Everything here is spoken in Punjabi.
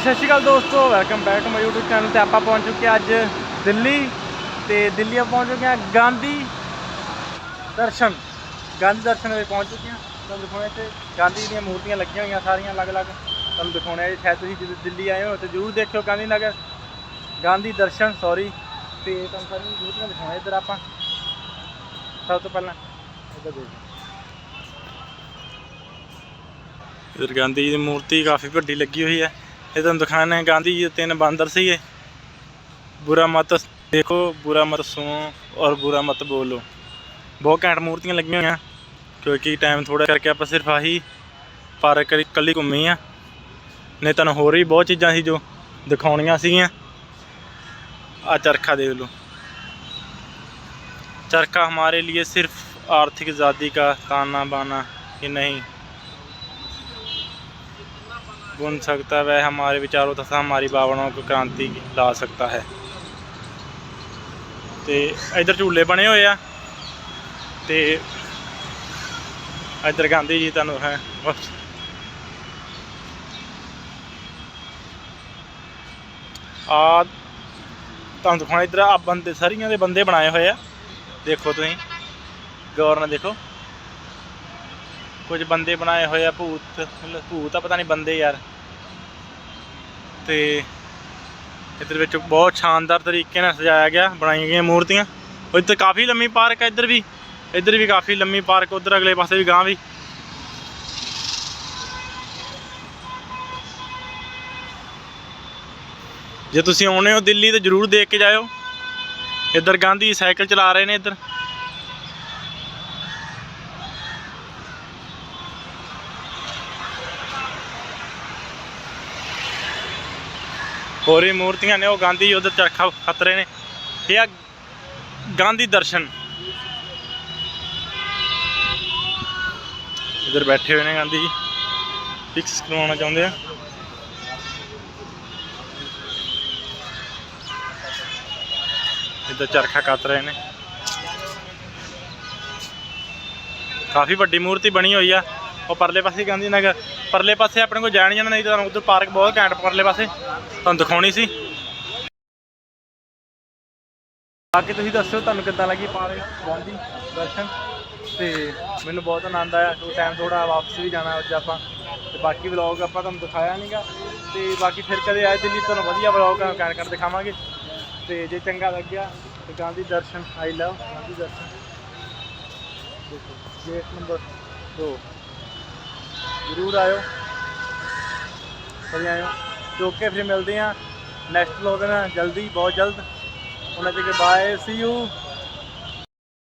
ਹਾਂਜੀ ਸਤਿ ਸ਼੍ਰੀ ਅਕਾਲ ਦੋਸਤੋ welcome back to my YouTube channel ਤੇ ਆਪਾਂ ਪਹੁੰਚ ਚੁੱਕੇ ਹਾਂ ਅੱਜ ਦਿੱਲੀ ਤੇ ਦਿੱਲੀ ਆਪਾਂ ਪਹੁੰਚ ਚੁੱਕੇ ਹਾਂ ਗਾਂਧੀ ਦਰਸ਼ਨ। ਗਾਂਧੀ ਦਰਸ਼ਨ ਵਿੱਚ ਪਹੁੰਚ ਚੁੱਕੇ ਹਾਂ। ਤੁਹਾਨੂੰ ਦਿਖਾਉਣੇ ਤੇ ਗਾਂਧੀ ਦੀਆਂ ਮੂਰਤੀਆਂ ਲੱਗੀਆਂ ਹੋਈਆਂ ਸਾਰੀਆਂ ਅਲੱਗ-ਅਲੱਗ। ਤੁਹਾਨੂੰ ਦਿਖਾਉਣੇ ਆ ਸ਼ਾਇਦ ਤੁਸੀਂ ਜਦੋਂ ਦਿੱਲੀ ਆਏ ਹੋ ਤਾਂ ਜ਼ਰੂਰ ਦੇਖਿਓ ਗਾਂਧੀ ਨਗਰ। ਗਾਂਧੀ ਦਰਸ਼ਨ ਸੌਰੀ ਤੇ ਤੁਹਾਨੂੰ ਸਾਰੀਆਂ ਮੂਰਤੀਆਂ ਦਿਖਾਉਣੇ ਇੱਧਰ ਆਪਾਂ। ਸਭ ਤੋਂ ਪਹਿਲਾਂ ਇੱਧਰ ਦੇਖੋ। ਇਧਰ ਗਾਂਧੀ ਜੀ ਦੀ ਮੂਰਤੀ ਕਾਫੀ ਵੱਡੀ ਲੱਗੀ ਹੋਈ ਹੈ। ਇਹ ਤੁਹਾਨੂੰ ਦਿਖਾਣਾ ਹੈ ਗਾਂਧੀ ਜੀ ਦੇ ਤਿੰਨ ਬਾਂਦਰ ਸੀਗੇ ਬੁਰਾ ਮਤ ਦੇਖੋ ਬੁਰਾ ਮਤ ਸੁਣੋ ਔਰ ਬੁਰਾ ਮਤ ਬੋਲੋ ਬਹੁਤ ਘੈਂਟ ਮੂਰਤੀਆਂ ਲੱਗੀਆਂ ਹੋਈਆਂ ਕਿਉਂਕਿ ਟਾਈਮ ਥੋੜਾ ਕਰਕੇ ਆਪਾਂ ਸਿਰਫ ਆਹੀ ਪਾਰਕ ਕੱਲੀ ਘੁੰਮੀ ਆ ਨਹੀਂ ਤੁਹਾਨੂੰ ਹੋਰ ਵੀ ਬਹੁਤ ਚੀਜ਼ਾਂ ਸੀ ਜੋ ਦਿਖਾਉਣੀਆਂ ਸੀਗੀਆਂ ਆ ਚਰਖਾ ਦੇਖ ਲਓ चरखा हमारे लिए सिर्फ आर्थिक आज़ादी का ताना बाना ही नहीं बुन सकता वह हमारे विचारों तथा हमारी भावनाओं को क्रांति ला सकता है ਤੇ ਇਧਰ ਝੂਲੇ ਬਣੇ ਹੋਏ ਆ ਤੇ ਇਧਰ ਗਾਂਧੀ ਜੀ ਤੁਹਾਨੂੰ ਹੈ ਆ ਤੁਹਾਨੂੰ ਦਿਖਾਉਣਾ ਇਧਰ ਆ ਬੰਦੇ ਸਾਰੀਆਂ ਦੇ ਬੰਦੇ ਬਣਾਏ ਹੋਏ ਆ ਦੇਖੋ ਤੁਸੀਂ ਗੌਰ ਨਾਲ ਦੇਖੋ ਕੁਝ ਬੰਦੇ ਬਣਾਏ ਹੋਏ ਆ ਭੂਤ ਭੂਤ ਆ, ਪਤਾ ਨਹੀਂ ਬੰਦੇ ਯਾਰ। ਤੇ ਇਧਰ ਵਿੱਚ ਬਹੁਤ ਸ਼ਾਨਦਾਰ ਤਰੀਕੇ ਨਾਲ ਸਜਾਇਆ ਗਿਆ, ਬਣਾਈਆਂ ਗਈਆਂ ਮੂਰਤੀਆਂ। ਉਹ ਕਾਫੀ ਲੰਮੀ ਪਾਰਕ ਹੈ ਇੱਧਰ ਵੀ। ਇੱਧਰ ਵੀ ਕਾਫੀ ਲੰਮੀ ਪਾਰਕ, ਉਧਰ ਅਗਲੇ ਪਾਸੇ ਵੀ ਗਾਂ ਵੀ। ਜੇ ਤੁਸੀਂ ਆਉਣੇ ਹੋ ਦਿੱਲੀ ਤਾਂ ਜਰੂਰ ਦੇਖ ਕੇ ਜਾਇਓ। ਇੱਧਰ ਗਾਂਧੀ ਸਾਈਕਲ ਚਲਾ ਰਹੇ ਨੇ ਇੱਧਰ। ਹੋਰ ਵੀ ਮੂਰਤੀਆਂ ਨੇ, ਉਹ ਗਾਂਧੀ ਉਧਰ ਚਰਖਾ ਖਤਰੇ ਨੇ। ਇਹ ਆ ਗਾਂਧੀ ਦਰਸ਼ਨ। ਇੱਧਰ ਬੈਠੇ ਹੋਏ ਨੇ ਗਾਂਧੀ ਜੀ। ਫਿਕਸ ਕਰਵਾਉਣਾ ਚਾਹੁੰਦੇ ਆ। ਇੱਧਰ ਚਰਖਾ ਕੱਤ ਰਹੇ ਨੇ। ਕਾਫੀ ਵੱਡੀ ਮੂਰਤੀ ਬਣੀ ਹੋਈ ਆ। ਉਹ ਪਰਲੇ ਪਾਸੇ ਗਾਂਧੀ ਨਗਰ, ਪਰਲੇ ਪਾਸੇ ਆਪਣੇ ਕੋਲ ਜਾਣ ਜਾਣਾ, ਨਹੀਂ ਤਾਂ ਤੁਹਾਨੂੰ ਉਧਰ ਪਾਰਕ ਬਹੁਤ ਘੈਂਟ ਪਰਲੇ ਪਾਸੇ। ਤੁਹਾਨੂੰ ਦਿਖਾਉਣੀ ਸੀ। ਬਾਕੀ ਤੁਸੀਂ ਦੱਸਿਓ ਤੁਹਾਨੂੰ ਕਿੱਦਾਂ ਲੱਗੀ ਪਾਰਕ? ਗਾਂਧੀ ਦਰਸ਼ਨ। ਤੇ ਮੈਨੂੰ ਬਹੁਤ ਆਨੰਦ ਆਇਆ। ਉਹ ਟਾਈਮ ਥੋੜਾ ਵਾਪਸ ਵੀ ਜਾਣਾ ਅੱਜ ਆਪਾਂ। ਤੇ ਬਾਕੀ ਵਲੌਗ ਆਪਾਂ ਤੁਹਾਨੂੰ ਦਿਖਾਇਆ ਨਹੀਂਗਾ ਤੇ ਬਾਕੀ ਫਿਰ ਕਦੇ ਆਏ ਦਿੱਲੀ, ਤੁਹਾਨੂੰ ਵਧੀਆ ਵਲੌਗ ਕਰ ਕਰ ਦਿਖਾਵਾਂਗੇ। ਤੇ ਜੇ ਚੰਗਾ ਲੱਗਿਆ, ਤੇ ਗਾਂਧੀ ਦਰਸ਼ਨ। I love Gandhi Darshan. ਦੇਖੋ ਗੇਟ ਨੰਬਰ 2 ਜ਼ਰੂਰ ਆਇਓ। ਕਦੇ ਆਇਓ। ਤੇ ਓਕੇ ਫਿਰ ਮਿਲਦੇ ਆ ਨੈਕਸਟ ਵਲੌਗ ਨਾਲ ਜਲਦੀ, ਬਹੁਤ ਜਲਦ। ਉਹਨਾਂ ਚਿਰ ਬਾਏ ਸੀ ਯੂ